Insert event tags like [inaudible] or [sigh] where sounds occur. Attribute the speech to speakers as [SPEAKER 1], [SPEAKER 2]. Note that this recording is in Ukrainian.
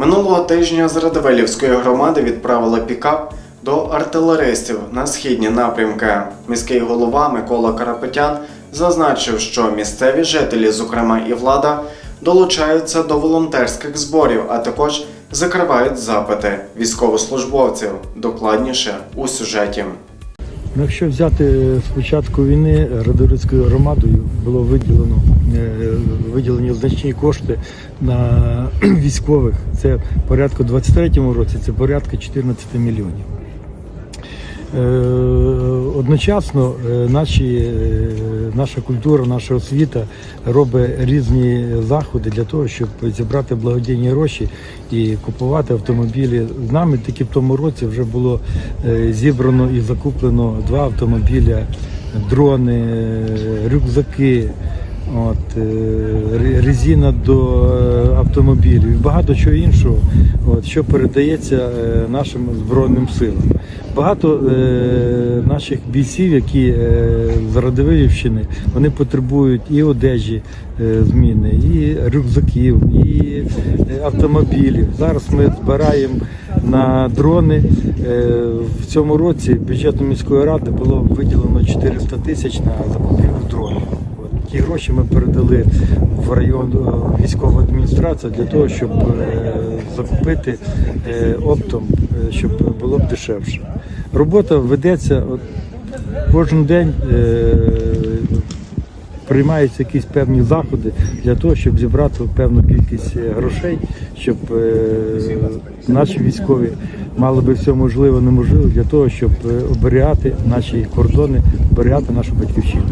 [SPEAKER 1] Минулого тижня з Радивилівської громади відправили пікап до артилеристів на східні напрямки. Міський голова Микола Карапетян зазначив, що місцеві жителі, зокрема і влада, долучаються до волонтерських зборів, а також закривають запити військовослужбовців. Докладніше у сюжеті.
[SPEAKER 2] Ну, якщо взяти з початку війни Радорицькою громадою було виділено е, виділені значні кошти на [clears throat] військових. Це порядку в 23-му році, це порядка 14 мільйонів. Одночасно е, наші, е, наша культура, наша освіта робить різні заходи для того, щоб зібрати благодійні гроші і купувати автомобілі. З нами тільки в тому році вже було е, зібрано і закуплено два автомобіля, дрони, рюкзаки. От, резина до автомобілів і багато чого іншого, от, що передається е, нашим Збройним силам. Багато е, наших бійців, які е, з Радивилівщини, вони потребують і одежі е, зміни, і рюкзаків, і е, автомобілів. Зараз ми збираємо на дрони. Е, в цьому році бюджетом міської ради було виділено 400 тисяч на закупівлю дронів. Ті гроші ми передали в район е, військову адміністрацію для того, щоб е, закупити е, оптом, щоб було б дешевше. Робота ведеться от, кожен день. Приймаються якісь певні заходи для того, щоб зібрати певну кількість грошей, щоб е, наші військові мали би все можливе неможливе для того, щоб оберігати наші кордони, оберігати нашу батьківщину.